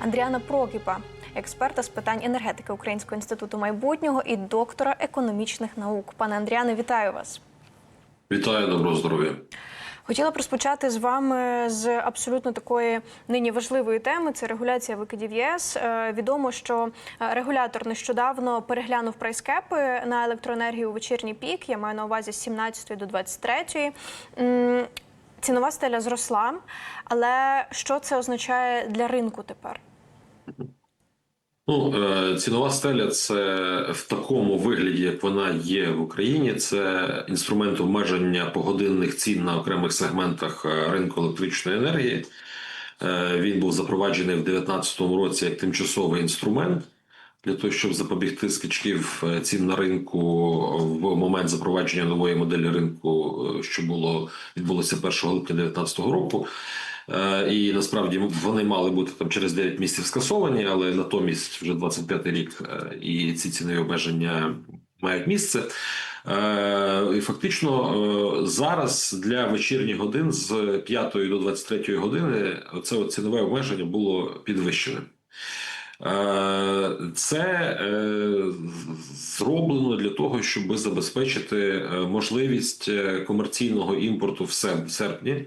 Андріана Прокіпа, експерта з питань енергетики Українського інституту майбутнього і доктора економічних наук. Пане Андріане, вітаю вас. Вітаю, доброго здоров'я. Хотіла б розпочати з вами з абсолютно такої нині важливої теми. Це регуляція викидів ЄС. Е, Відомо, що е, регулятор нещодавно переглянув прайскепи на електроенергію у вечірній пік. Я маю на увазі з 17 до 23. М, Цінова стеля зросла, але що це означає для ринку тепер? Ну, е, цінова стеля це в такому вигляді, як вона є в Україні. Це інструмент обмеження погодинних цін на окремих сегментах е, ринку електричної енергії. Е, Він був запроваджений в 2019 році як тимчасовий інструмент для того, щоб запобігти скачків цін на ринку в момент запровадження нової моделі ринку, що було відбулося 1 липня 2019 року. Е, І насправді вони мали бути там через 9 місяців скасовані, але натомість вже 25-й рік е, і ці цінові обмеження мають місце. Е, І фактично зараз для вечірніх годин з 5 до 23 години це цінове обмеження було підвищене. Е, Це е, зроблено для того, щоб забезпечити е, можливість комерційного імпорту в серпні,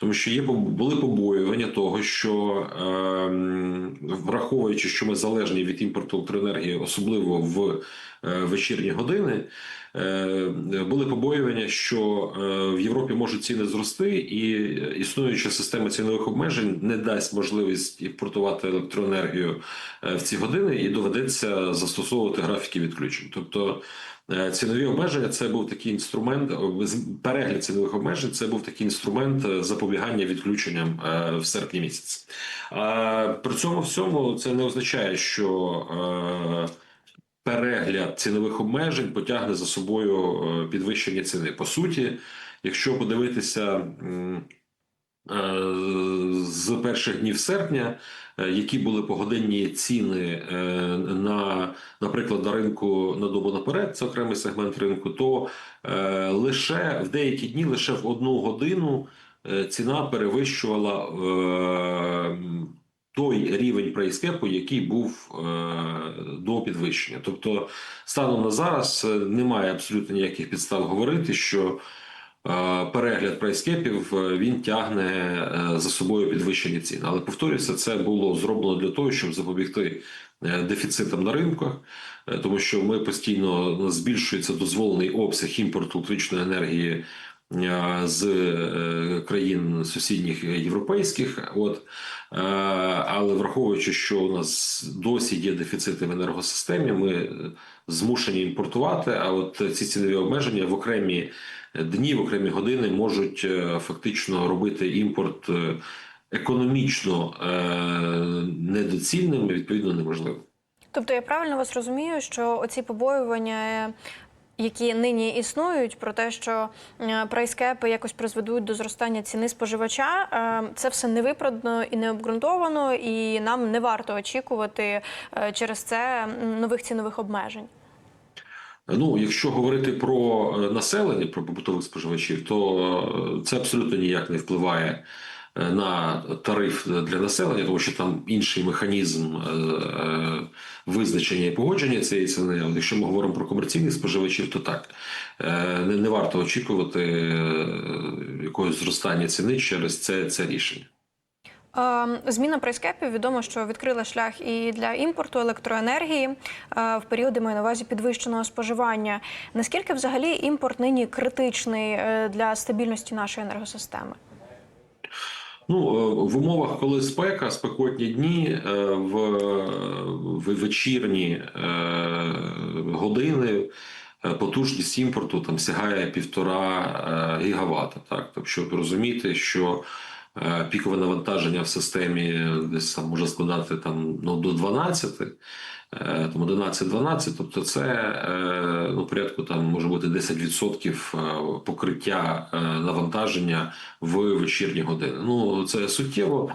тому що є були побоювання того, що е, враховуючи, що ми залежні від імпорту електроенергії, особливо в вечірні години. Е, Були побоювання, що е, в Європі можуть ціни зрости, і існуюча система цінових обмежень не дасть можливість імпортувати електроенергію е, в ці години, і доведеться застосовувати графіки відключень. Тобто цінові обмеження це був такий інструмент. Перегляд цінових обмежень це був такий інструмент запобігання відключенням в серпні місяці. При цьому всьому це не означає, що. Перегляд цінових обмежень потягне за собою е, підвищення ціни. По суті, якщо подивитися е, з перших днів серпня, е, які були погодинні ціни на, наприклад, на ринку на добу наперед, це окремий сегмент ринку, то лише в деякі дні, лише в одну годину ціна перевищувала той рівень прайскепу, який був е, до підвищення. Тобто, станом на зараз е, немає абсолютно ніяких підстав говорити, що е, перегляд прайскепів він тягне за собою підвищення цін. Але повторюся, це було зроблено для того, щоб запобігти дефіцитам на ринках, тому що ми постійно збільшується дозволений обсяг імпорту електричної енергії з е, країн сусідніх європейських. От Е, але враховуючи, що у нас досі є дефіцити в енергосистемі, ми е, змушені імпортувати. А от ці цінові обмеження в окремі дні, в окремі години можуть е, фактично робити імпорт е, економічно е, недоцільним і відповідно неможливим. Тобто я правильно вас розумію, що оці побоювання, е, які нині існують, про те, що е, прайскепи якось призведуть до зростання ціни споживача, е, це все невиправдано і не обґрунтовано, і нам не варто очікувати е, через це нових цінових обмежень. Ну, якщо говорити про населення, про побутових споживачів, то це абсолютно ніяк не впливає на тариф для населення, тому що там інший механізм е, е, визначення і погодження цієї ціни. Але якщо ми говоримо про комерційних споживачів, то так Е, не, не варто очікувати е, якогось зростання ціни через це, це рішення. Е, Зміна прайскепів відомо, що відкрила шлях і для імпорту електроенергії е, в періоди маю на увазі підвищеного споживання. Наскільки взагалі імпорт нині критичний е, для стабільності нашої енергосистеми? Ну, е, в умовах, коли спека, спекотні дні, е, в, в вечірні е, години потужність імпорту там сягає півтора гігавата. Так, тобто, щоб розуміти, що пікове навантаження в системі десь там може складати там ну до 12, е, там 11-12, тобто це е, ну порядку там може бути 10% е, покриття е, навантаження в вечірні години. Ну це суттєво.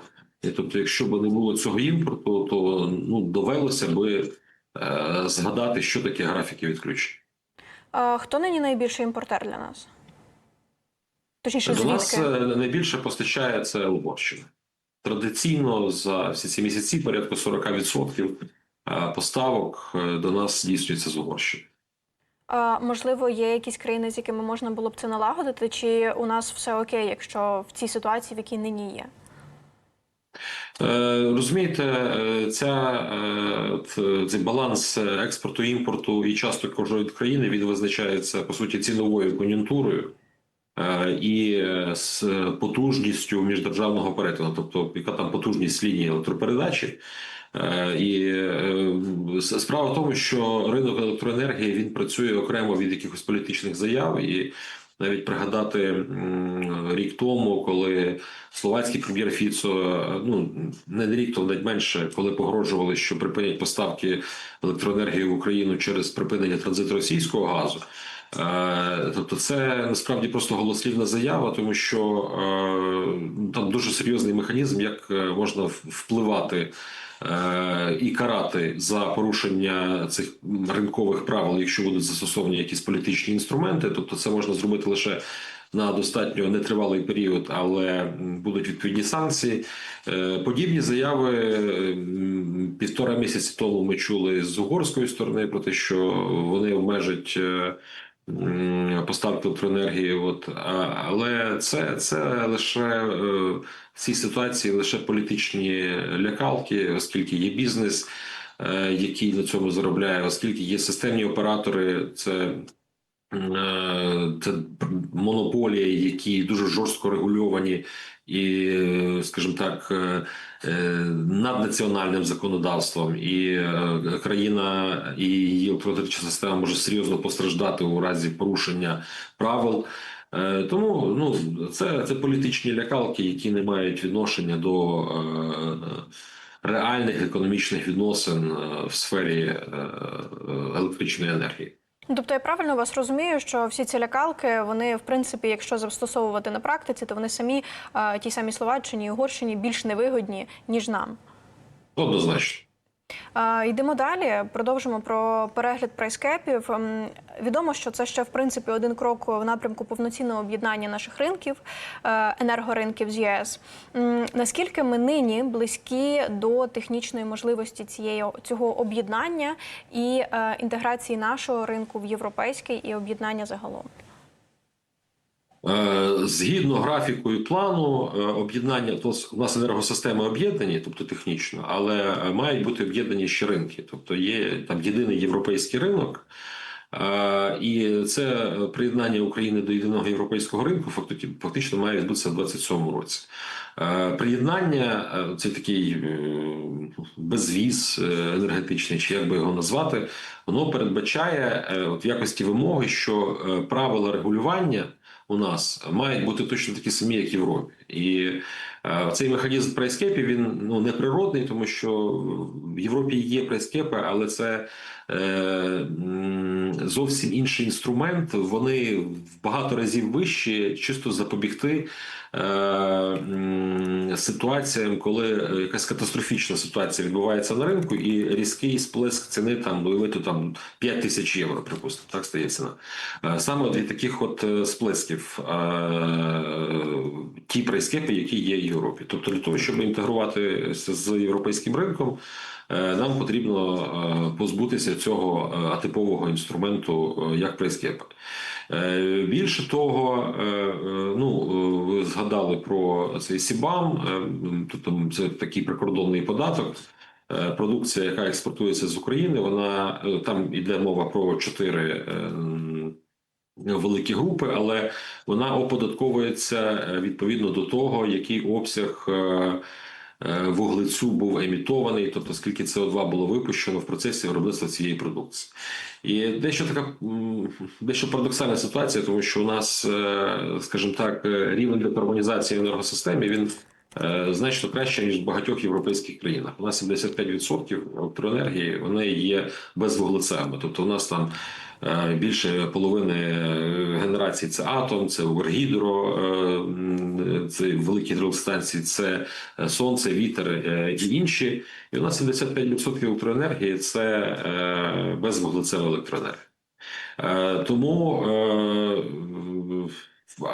Тобто, якщо б не було цього імпорту, то ну довелося би е, згадати, що таке графіки відключень. Е, Хто нині найбільший імпортер для нас? Точніше, До нас е, найбільше постачає це Угорщина. традиційно за всі ці місяці порядку 40% е, поставок е, до нас здійснюється з Угорщини. Можливо, є якісь країни, з якими можна було б це налагодити, чи у нас все окей, якщо в цій ситуації, в якій нині є? Розумієте, ця, цей баланс експорту, імпорту і часто кожної країни він визначається по суті ціновою кон'юнктурою і е, з потужністю міждержавного перетину, тобто яка там потужність лінії електропередачі. Е, І е, справа в тому, що ринок електроенергії він працює окремо від якихось політичних заяв і. Навіть пригадати рік тому, коли словацький прем'єр Фіцо, е, ну не рік, то навіть менше, коли погрожували, що припинять поставки електроенергії в Україну через припинення транзиту російського газу. Е, Тобто, це насправді просто голослівна заява, тому що е, там дуже серйозний механізм, як е, можна впливати і карати за порушення цих ринкових правил, якщо будуть застосовані якісь політичні інструменти. Тобто, це можна зробити лише на достатньо нетривалий період, але будуть відповідні санкції. Подібні заяви півтора місяці тому ми чули з угорської сторони про те, що вони обмежать. Поставки електроенергії, от. Але це, це лише е, в цій ситуації лише політичні лякалки, оскільки є бізнес, е, який на цьому заробляє, оскільки є системні оператори, це Е, Це монополії, які дуже жорстко регульовані і, е, скажімо так, е, е, наднаціональним законодавством, і країна і її електротична система може серйозно постраждати у разі порушення правил. Тому ну це, це політичні лякалки, які не мають відношення до реальних економічних відносин в сфері електричної енергії. Ну, Тобто я правильно вас розумію, що всі ці лякалки, вони, в принципі, якщо застосовувати на практиці, то вони самі е, ті самі Словаччині і Угорщині більш невигодні, ніж нам. Однозначно. Йдемо далі. Продовжимо про перегляд прайскепів. Ем, Відомо, що це ще в принципі один крок в напрямку повноцінного об'єднання наших ринків, е, енергоринків з ЄС. Наскільки ми нині близькі до технічної можливості цієї цього об'єднання і е, інтеграції нашого ринку в європейський і об'єднання загалом? Е, Згідно графіку і плану, е, об'єднання то у нас енергосистеми об'єднані, тобто технічно, але е, мають бути об'єднані ще ринки. Тобто є там єдиний європейський ринок, і це приєднання України до єдиного європейського ринку фактично має відбутися в 27-му році. Приєднання це такий безвіз енергетичний, чи як би його назвати, воно передбачає от в якості вимоги, що правила регулювання у нас мають бути точно такі самі, як в Європі. І цей механізм прайскепів він ну не природний, тому що в Європі є прайскепи, але це е, зовсім інший інструмент. Вони в багато разів вищі, чисто запобігти е, ситуаціям, коли е, якась катастрофічна ситуація відбувається на ринку, і різкий сплеск ціни там уявити там 5 тисяч євро, припустимо, так стає ціна. Е, Саме від таких от е, сплесків е, ті прайскепи, які є Європі. Тобто для того, щоб інтегруватися з європейським ринком, е, нам потрібно е, позбутися цього е, атипового інструменту, як прайскепи. Е, Більше того, ну ви згадали про цей Сібам, тобто це такий прикордонний податок. Продукція, яка експортується з України, вона там іде мова про чотири великі групи, але вона оподатковується е, відповідно до того, який обсяг е, е, вуглецю був емітований, тобто скільки СО2 було випущено в процесі виробництва цієї продукції. І дещо така дещо парадоксальна ситуація, тому що у нас, скажімо так, рівень декарбонізації в енергосистемі він значно краще ніж в багатьох європейських країнах. У нас 75% електроенергії вони є безвуглецевими. Тобто, у нас там більше половини е, генерації це атом, це Укргідро, е, це великі гідроелектростанції, це е, сонце, вітер е, і інші. І у нас 75% електроенергії це е, безвуглецева електроенергія. Е, Тому е,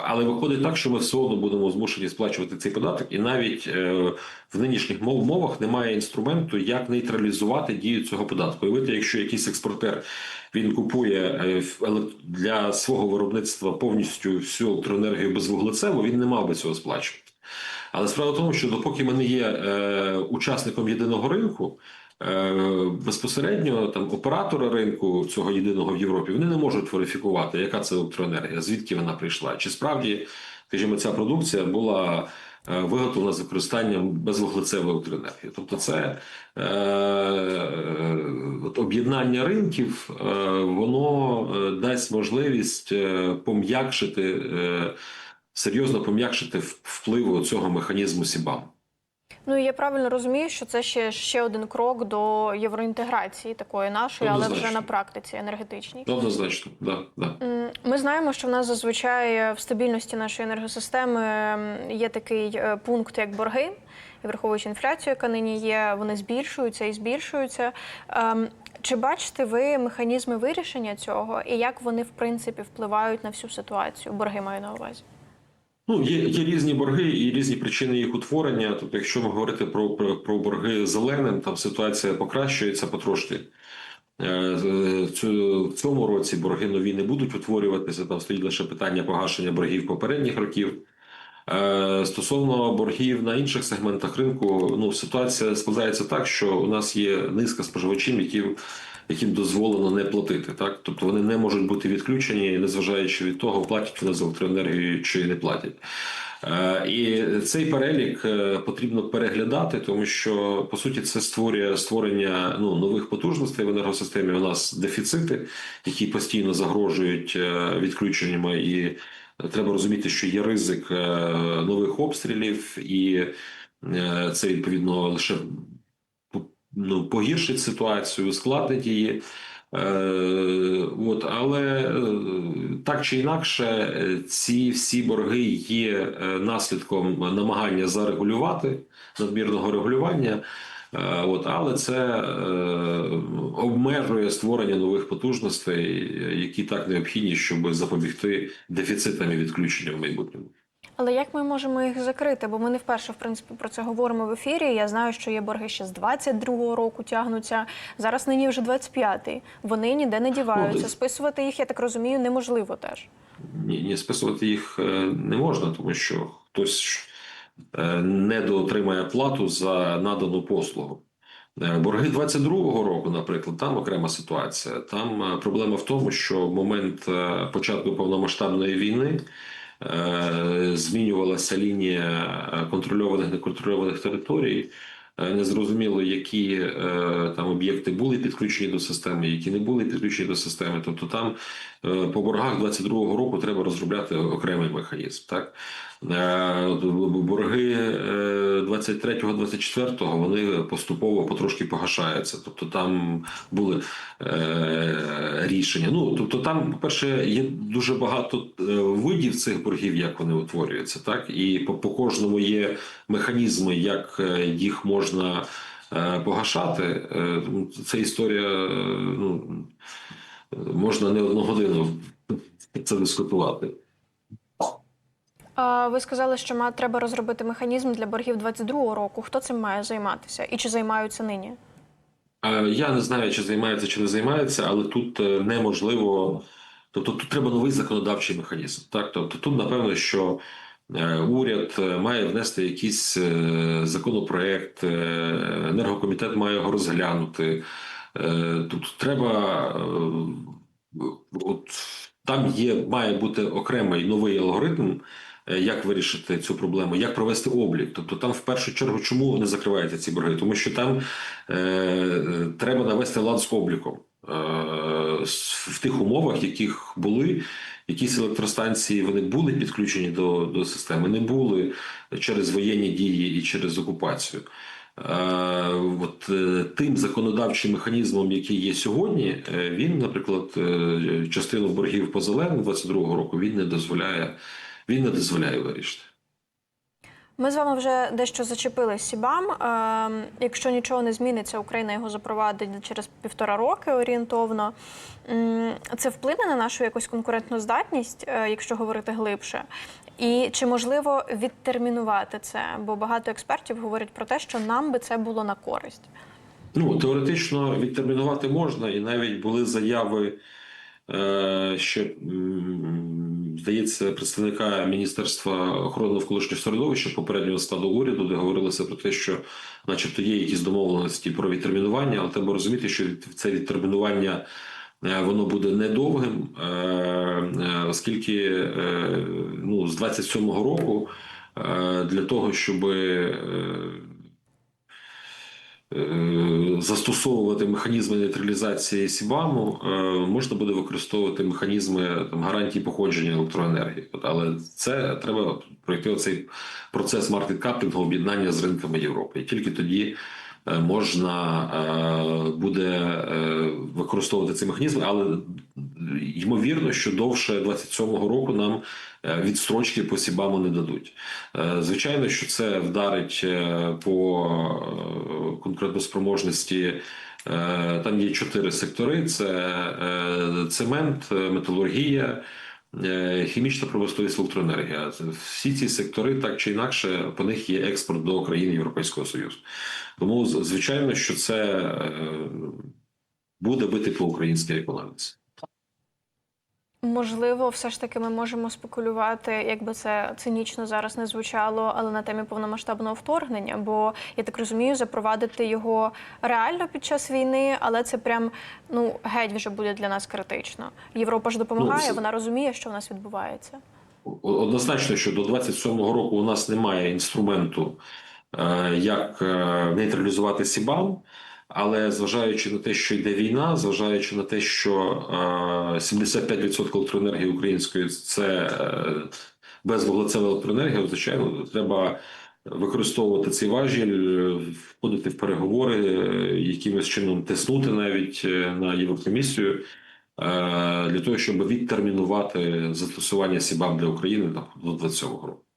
Але виходить так, що ми все одно будемо змушені сплачувати цей податок, і навіть е, в нинішніх мов- умовах немає інструменту, як нейтралізувати дію цього податку. Уявити, якщо якийсь експортер він купує е, для свого виробництва повністю всю електроенергію безвуглецеву, він не мав би цього сплачувати. Але справа в тому, що допоки ми не є е, учасником єдиного ринку, е, безпосередньо там оператори ринку цього єдиного в Європі вони не можуть верифікувати, яка це електроенергія, звідки вона прийшла. Чи справді, скажімо, ця продукція була виготовлена з використанням безвуглецевої електроенергії. Тобто, це е, от об'єднання ринків, е, воно е, дасть можливість е, пом'якшити. Е, серйозно пом'якшити впливу цього механізму СІБАМ. Ну і я правильно розумію, що це ще, ще один крок до євроінтеграції такої нашої, але вже на практиці енергетичній. Однозначно, да, да. Ми знаємо, що в нас зазвичай в стабільності нашої енергосистеми є такий е, пункт, як борги. І враховуючи інфляцію, яка нині є, вони збільшуються і збільшуються. Ем, Чи бачите ви механізми вирішення цього і як вони в принципі впливають на всю ситуацію? Борги маю на увазі. Ну, є, є різні борги і різні причини їх утворення. Тобто, якщо ми говорити про, про, про борги зеленим, там ситуація покращується потрошки. Е, цю- В цьому році борги нові не будуть утворюватися. Там стоїть лише питання погашення боргів попередніх років. Е, Стосовно боргів на інших сегментах ринку, ну ситуація складається так, що у нас є низка споживачів, які, яким дозволено не платити. Так, тобто вони не можуть бути відключені, незважаючи від того, платять вони за електроенергію чи не платять. Е, І цей перелік е, потрібно переглядати, тому що по суті це створює створення ну, нових потужностей в енергосистемі. У нас дефіцити, які постійно загрожують е, відключеннями, і треба розуміти, що є ризик нових обстрілів, і це відповідно лише ну, погіршить ситуацію, ускладнить її. Е, от, але е, так чи інакше, е, ці всі борги є наслідком намагання зарегулювати надмірного регулювання. От, але це обмежує створення нових потужностей, які так необхідні, щоб запобігти дефіцитам і відключенням в майбутньому. Але як ми можемо їх закрити? Бо ми не вперше в принципі про це говоримо в ефірі. Я знаю, що є борги ще з 22-го року тягнуться. Зараз нині вже 25-й. Вони ніде не діваються. Ну, Списувати їх, я так розумію, неможливо теж. Ні, ні, списувати їх е, не можна, тому що хтось е, недоотримає плату за надану послугу. Е, Борги 22-го року, наприклад, там окрема ситуація. Там проблема в тому, що в момент початку повномасштабної війни змінювалася лінія е, контрольованих неконтрольованих територій. Е, Незрозуміло, які е, там об'єкти були підключені до системи, які не були підключені до системи. Тобто там е, по боргах 22-го року треба розробляти окремий механізм. Так Е, борги е, 23-го, 24-го вони поступово потрошки погашаються. Тобто там були е, рішення. Ну тобто, там, по-перше, є дуже багато е, видів цих боргів, як вони утворюються, так і по, кожному є механізми, як е, їх можна е, погашати. Е, Це історія. е, Ну можна не одну годину це дискутувати. Ви сказали, що треба розробити механізм для боргів 22-го року. Хто цим має займатися і чи займаються нині? Я не знаю, чи займається, чи не займається, але тут е, неможливо. Тобто тут треба новий законодавчий механізм. Так, тобто тут напевно, що е, уряд е, має внести якийсь законопроект, енергокомітет має його розглянути. Тут треба от там є, має бути окремий новий алгоритм. Е, Як вирішити цю проблему, як провести облік? Тобто, там в першу чергу, чому не закриваються ці борги? Тому що там е, треба навести лад з обліком е, в тих умовах, яких були якісь електростанції, вони були підключені до, до системи, не були через воєнні дії і через окупацію. Е, От е, тим законодавчим механізмом, який є сьогодні, е, він, наприклад, е, частину боргів по зеленим 22-го року він не дозволяє, він не дозволяє вирішити. Ми з вами вже дещо зачепили Сібам. Е, якщо нічого не зміниться, Україна його запровадить через півтора роки орієнтовно. Це вплине на нашу якусь конкурентну здатність, е, якщо говорити глибше. І чи можливо відтермінувати це? Бо багато експертів говорять про те, що нам би це було на користь. Ну, теоретично відтермінувати можна, і навіть були заяви е, ще, здається, представника Міністерства охорони навколишнього середовища попереднього складу уряду, де говорилося про те, що, начебто, є якісь домовленості про відтермінування, але треба розуміти, що це відтермінування. е, Воно буде недовгим, е, оскільки ну, з 27-го року для того, щоб застосовувати механізми нейтралізації Сібаму, е, можна буде використовувати механізми там, гарантії походження електроенергії. Але це треба пройти оцей процес маркет-каплінгу, об'єднання з ринками Європи. І тільки тоді е, можна е, буде е, використовувати ці механізми, але ймовірно, що довше 27-го року нам е, відстрочки по Сібаму не дадуть. Е, Звичайно, що це вдарить е, по конкурентоспроможності. Там є чотири сектори: це цемент, металургія, хімічна промисловість, електроенергія. Всі ці сектори, так чи інакше, по них є експорт до країн Європейського Союзу. Тому, звичайно, що це буде бити по українській економіці. Можливо, все ж таки ми можемо спекулювати, якби це цинічно зараз не звучало, але на темі повномасштабного вторгнення. Бо я так розумію, запровадити його реально під час війни, але це прям ну геть вже буде для нас критично. Європа ж допомагає, це- вона розуміє, що в нас відбувається. Однозначно, що до 27-го року у нас немає інструменту, е, як е, нейтралізувати Сібал. Але зважаючи на те, що йде війна, зважаючи на те, що е, 75% електроенергії української це е, безвуглецева електроенергія, звичайно, треба використовувати цей важіль, е, входити в переговори, е, якимось чином тиснути навіть е, на Єврокомісію е, для того, щоб відтермінувати застосування СІБАМ для України до 27 року.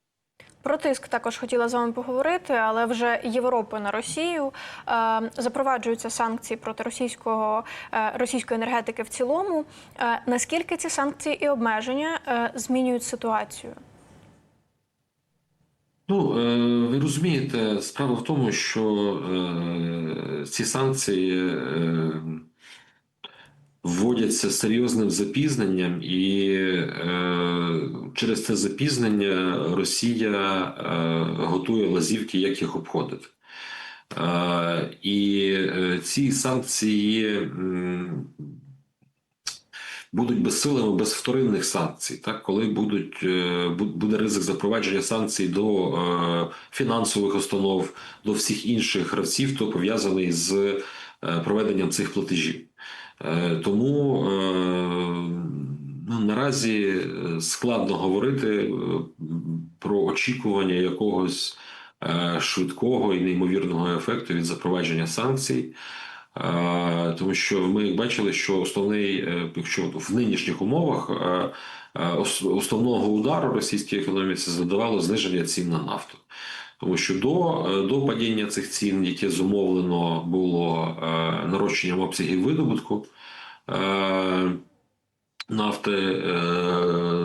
Про тиск також хотіла з вами поговорити, але вже Європи на Росію е, запроваджуються санкції проти російського е, російської енергетики в цілому. Е, наскільки ці санкції і обмеження е, змінюють ситуацію? Ну, е, ви розумієте, справа в тому, що е, ці санкції е, вводяться серйозним запізненням, і е, через це запізнення Росія е, готує лазівки, як їх обходити. Е, і е, ці санкції будуть безсилими без вторинних санкцій, так коли будуть е, буде ризик запровадження санкцій до е, фінансових установ, до всіх інших гравців, хто пов'язаний з проведенням цих платежів. Е, Тому е, ну, наразі е, складно говорити про очікування якогось швидкого і неймовірного ефекту від запровадження санкцій. Тому що ми бачили, що основний, якщо в нинішніх умовах ос- основного удару російській економіці задавало зниження цін на нафту. Тому що до, е, до падіння цих цін, яке зумовлено було е, нарощенням обсягів видобутку е, нафти,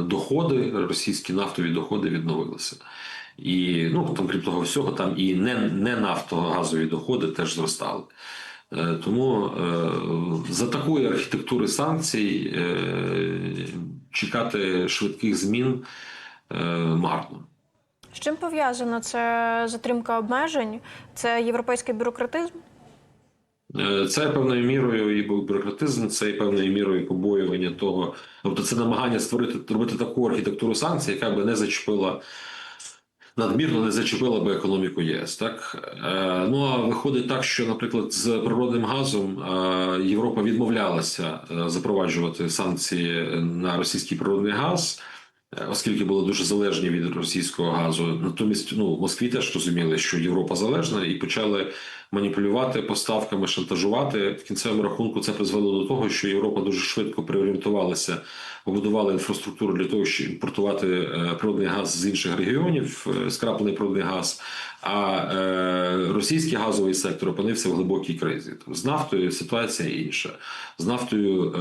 доходи, російські нафтові доходи відновилися. І ну там, крім того всього, там і не, не нафтогазові доходи теж зростали. Тому за такої архітектури санкцій чекати швидких змін марно. З чим пов'язано це затримка обмежень? Це європейський бюрократизм? Е, Це певною мірою і бюрократизм, це і певною мірою побоювання того. Тобто, це намагання створити робити таку архітектуру санкцій, яка би не зачепила надмірно, не зачепила би економіку ЄС. Так Е, ну а виходить так, що, наприклад, з природним газом е, Європа відмовлялася запроваджувати санкції на російський природний газ. Е, Оскільки були дуже залежні від російського газу, натомість ну Москві теж розуміли, що Європа залежна, і почали маніпулювати поставками, шантажувати. В кінцевому рахунку це призвело до того, що Європа дуже швидко переорієнтувалася, побудувала інфраструктуру для того, щоб імпортувати е, природний газ з інших регіонів, е, скраплений природний газ. А е, російський газовий сектор опинився в глибокій кризі. З нафтою ситуація інша. З нафтою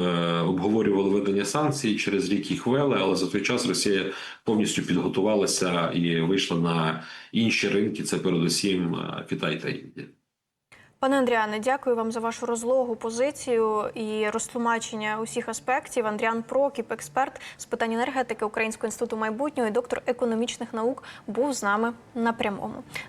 обговорювали введення санкцій, через рік їх ввели, але за той час Росія повністю підготувалася і вийшла на інші ринки. Це передусім Китай та Індія. Пане Андріане, дякую вам за вашу розлогу позицію і розтлумачення усіх аспектів. Андріан Прокіп, експерт з питань енергетики Українського інституту майбутнього і доктор економічних наук, був з нами на прямому.